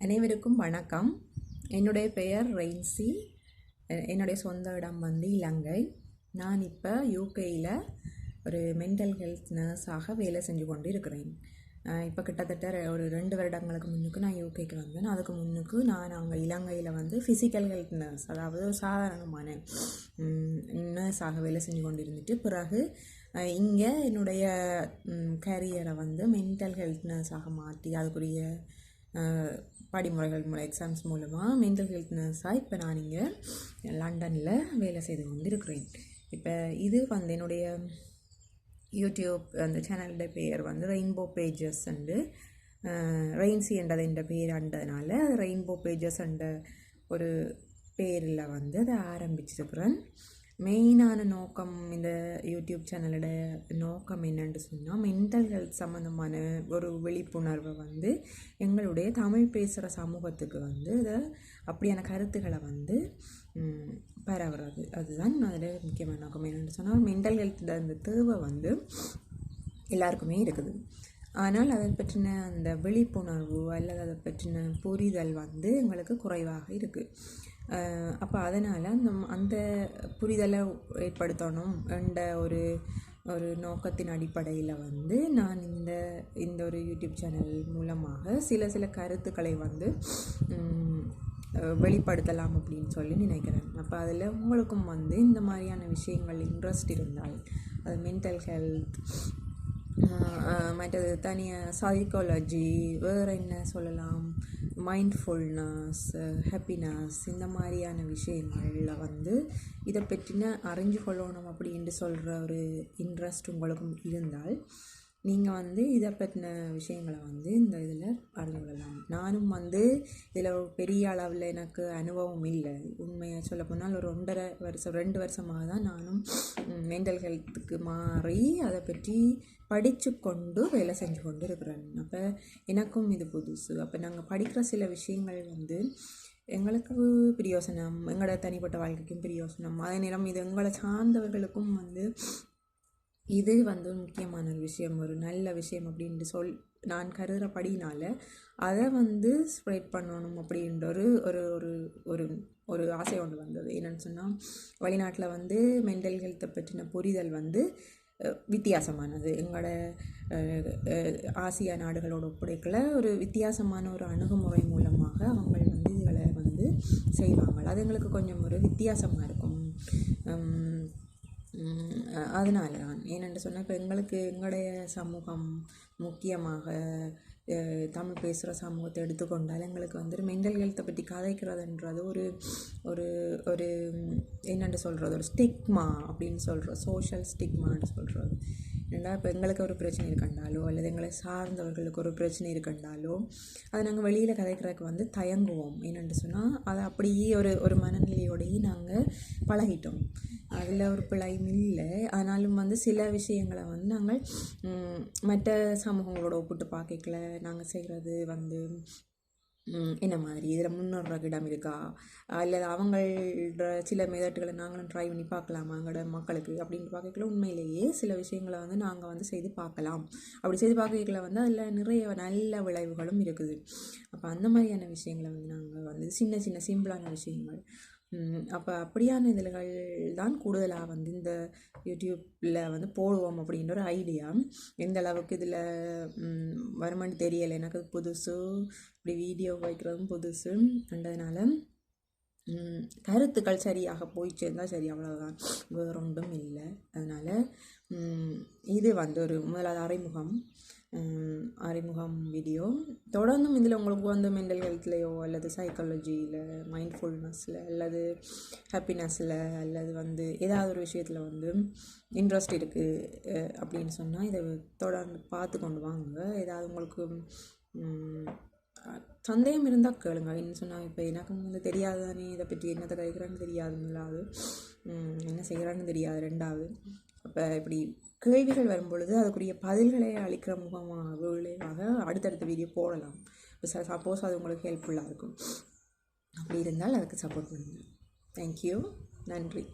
அனைவருக்கும் வணக்கம். என்னுடைய பெயர் ரெயின்சி. என்னுடைய சொந்த இடம் வந்து இலங்கை. நான் இப்போ யூகேயில் ஒரு மென்டல் ஹெல்த் நர்ஸாக வேலை செஞ்சு கொண்டு இருக்கிறேன் இப்போ கிட்டத்தட்ட ஒரு ரெண்டு வருடங்களுக்கு முன்னுக்கு நான் யூகேக்கு வந்தேன். அதுக்கு முன்னுக்கு நான் அங்கே இலங்கையில் வந்து ஃபிசிக்கல் ஹெல்த் நர்ஸ் அதாவது ஒரு சாதாரணமான நர்ஸாக வேலை செஞ்சு கொண்டு இருந்துட்டு பிறகு இங்கே என்னுடைய கேரியரை வந்து மென்டல் ஹெல்த் நர்ஸாக மாற்றி அதுக்குரிய படிமுறைகள் மூலம் எக்ஸாம்ஸ் மூலமாக மென்டல் ஹெல்த் நர்ஸாக இப்போ நான் இங்கே லண்டனில் வேலை செய்து கொண்டிருக்கிறேன். இப்போ இது வந்து என்னுடைய யூடியூப் அந்த சேனலோட பெயர் வந்து ரெயின்போ பேஜஸ் அண்டு ரெயின்சி என்றது என்ற பேர் அண்டதுனால ரெயின்போ பேஜஸ் என்ற ஒரு பேரில் வந்து அதை ஆரம்பிச்சிருக்கிறேன். மெயினான நோக்கம் இந்த யூடியூப் சேனலோட நோக்கம் என்னன்னு சொன்னால் மென்டல் ஹெல்த் சம்மந்தமான ஒரு விழிப்புணர்வை வந்து எங்களுடைய தமிழ் பேசுகிற சமூகத்துக்கு வந்து இதை அப்படியான கருத்துக்களை வந்து பரவுறது அதுதான் அதில் முக்கியமான நோக்கம். என்னென்னு சொன்னால் மென்டல் ஹெல்த் அந்த தேவை வந்து எல்லாருக்குமே இருக்குது. ஆனால் அதை பற்றின அந்த விழிப்புணர்வு அல்லது அதை பற்றின புரிதல் வந்து எங்களுக்கு குறைவாக இருக்குது அப்போ அதனால் அந்த அந்த புரிதலை ஏற்படுத்தணும் என்ற ஒரு ஒரு நோக்கத்தின் அடிப்படையில் வந்து நான் இந்த இந்த ஒரு யூடியூப் சேனல் மூலமாக சில சில கருத்துக்களை வந்து வெளிப்படுத்தலாம் அப்படின்னு சொல்லி நினைக்கிறேன். அப்போ அதில் உங்களுக்கும் வந்து இந்த மாதிரியான விஷயங்கள் இன்ட்ரெஸ்ட் இருந்தால் அது மென்டல் ஹெல்த் மற்றது தனியாக சைக்காலஜி வேறு என்ன சொல்லலாம்? மைண்ட்ஃபுல்னஸ் ஹாப்பினஸ் இந்த மாதிரியான விஷயங்களில் வந்து இதை பற்றின அறிஞ்சு கொள்ளணும் அப்படின்ட்டு சொல்கிற ஒரு இன்ட்ரெஸ்ட் உங்களுக்கும் இருந்தால் நீங்கள் வந்து இதை பற்றின விஷயங்களை வந்து இந்த இதில் நானும் வந்து இதில் பெரிய அளவில் எனக்கு அனுபவம் இல்லை. உண்மையை சொல்ல போனால் ஒரு ஒன்றரை வருஷம் ரெண்டு வருஷமாக தான் நானும் மென்டல் ஹெல்த்துக்கு மாறி அதை பற்றி படித்து கொண்டு வேலை செஞ்சு கொண்டு இருக்கிறேன் அப்போ எனக்கும் இது புதுசு. அப்போ நாங்கள் படிக்கிற சில விஷயங்கள் வந்து எங்களுக்கு பிரியோசனம் எங்களோட தனிப்பட்ட வாழ்க்கைக்கும் பிரியோசனம். அதே நேரம் இது எங்களை சார்ந்தவர்களுக்கும் வந்து இது வந்து முக்கியமான ஒரு விஷயம் ஒரு நல்ல விஷயம் அப்படின்ட்டு சொல் நான் கருதுகிறபடினால அதை வந்து ஸ்ப்ரெட் பண்ணணும் அப்படின்ற ஒரு ஒரு ஒரு ஒரு ஒரு ஆசை ஒன்று வந்தது. என்னென்னு சொன்னால் வெளிநாட்டில் வந்து மென்டல் ஹெல்த்தை பற்றின புரிதல் வந்து வித்தியாசமானது. எங்களோட ஆசியா நாடுகளோட ஒப்படைக்கல ஒரு வித்தியாசமான ஒரு அணுகுமுறை மூலமாக அவங்க வந்து இதுகளை வந்து செய்வாங்க. அது எங்களுக்கு கொஞ்சம் ஒரு வித்தியாசமாக இருக்கும். அதனால தான் ஏனென்று சொன்னால் இப்போ எங்களுக்கு எங்களுடைய சமூகம் முக்கியமாக தமிழ் பேசுகிற சமூகத்தை எடுத்துக்கொண்டால் எங்களுக்கு வந்துட்டு மென்டல் ஹெல்த்தை பற்றி கதைக்கிறதுன்றது ஒரு ஒரு ஒரு என்னென்று சொல்கிறது ஒரு ஸ்டிக்மா அப்படின்னு சொல்கிறோம் சோஷியல் ஸ்டிக்மான்னு சொல்கிறது ஏன்னா இப்போ எங்களுக்கு ஒரு பிரச்சனை இருக்கண்டாலோ அல்லது எங்களை சார்ந்தவர்களுக்கு ஒரு பிரச்சனை இருக்கண்டாலோ அதை நாங்கள் வெளியில் கதைக்கிறதுக்கு வந்து தயங்குவோம் என்னென்று சொன்னால் அதை அப்படியே ஒரு ஒரு மனநிலையோடையே நாங்கள் பழகிட்டோம் அதில் ஒரு பிழையும் இல்லை ஆனாலும் வந்து சில விஷயங்களை வந்து நாங்கள் மற்ற சமூகங்களோட ஒப்பிட்டு பார்க்கல நாங்கள் செய்கிறது வந்து என்ன மாதிரி? இதில் முன்னேற இடம் இருக்கா? இல்லை அவங்கள சில மெதட்டுகளை நாங்களும் ட்ரை பண்ணி பார்க்கலாமா? எங்களோட மக்களுக்கு அப்படின்னு பார்க்கல உண்மையிலேயே சில விஷயங்களை வந்து நாங்கள் வந்து செய்து பார்க்கலாம். அப்படி செய்து பார்க்கல வந்து அதில் நிறைய நல்ல விளைவுகளும் இருக்குது. அப்போ அந்த மாதிரியான விஷயங்களை வந்து நாங்கள் வந்து சின்ன சின்ன சிம்பிளான விஷயங்கள் அப்போ அப்படியான இதழ்கள் தான் கூடுதலாக வந்து இந்த யூடியூப்பில் வந்து போடுவோம் அப்படின்ற ஒரு ஐடியா எந்த அளவுக்கு இதில் வருமானு தெரியலை. எனக்கு புதுசு. இப்படி வீடியோ வைக்கிறதும் புதுசு. அதனால் கருத்துக்கள் சரியாக போய் சேர்ந்தால் சரி அவ்வளோதான் வேறு ஒன்றும் இல்லை. அதனால் இது வந்து ஒரு முதலாவது அறிமுகம். அறிமுகம் வீடியோ தொடர்ந்தும் இதில் உங்களுக்கு வந்து மென்டல் ஹெல்த்லேயோ அல்லது சைக்காலஜியில் மைண்ட்ஃபுல்னஸில் அல்லது ஹாப்பினஸில் அல்லது வந்து ஏதாவது ஒரு விஷயத்தில் வந்து இன்ட்ரெஸ்ட் இருக்குது அப்படின்னு சொன்னால் இதை தொடர்ந்து பார்த்து கொண்டு வாங்க. ஏதாவது உங்களுக்கு சந்தேகம் இருந்தால் கேளுங்க. என்ன சொன்னால் இப்போ எனக்கு வந்து தெரியாதானே இதை பற்றி என்னத்தை கழிக்கிறான்னு தெரியாது என்ன செய்கிறான்னு தெரியாது ரெண்டாவது. இப்போ இப்படி கேள்விகள் வரும்பொழுது அதுக்குரிய பதில்களை அளிக்கிற முகமாக விளைவாக அடுத்தடுத்த வீடியோ போடலாம். இப்போ சப்போஸ் அது உங்களுக்கு ஹெல்ப்ஃபுல்லாக இருக்கும். அப்படி இருந்தால் அதுக்கு சப்போர்ட் பண்ணுங்கள் தேங்க்யூ நன்றி.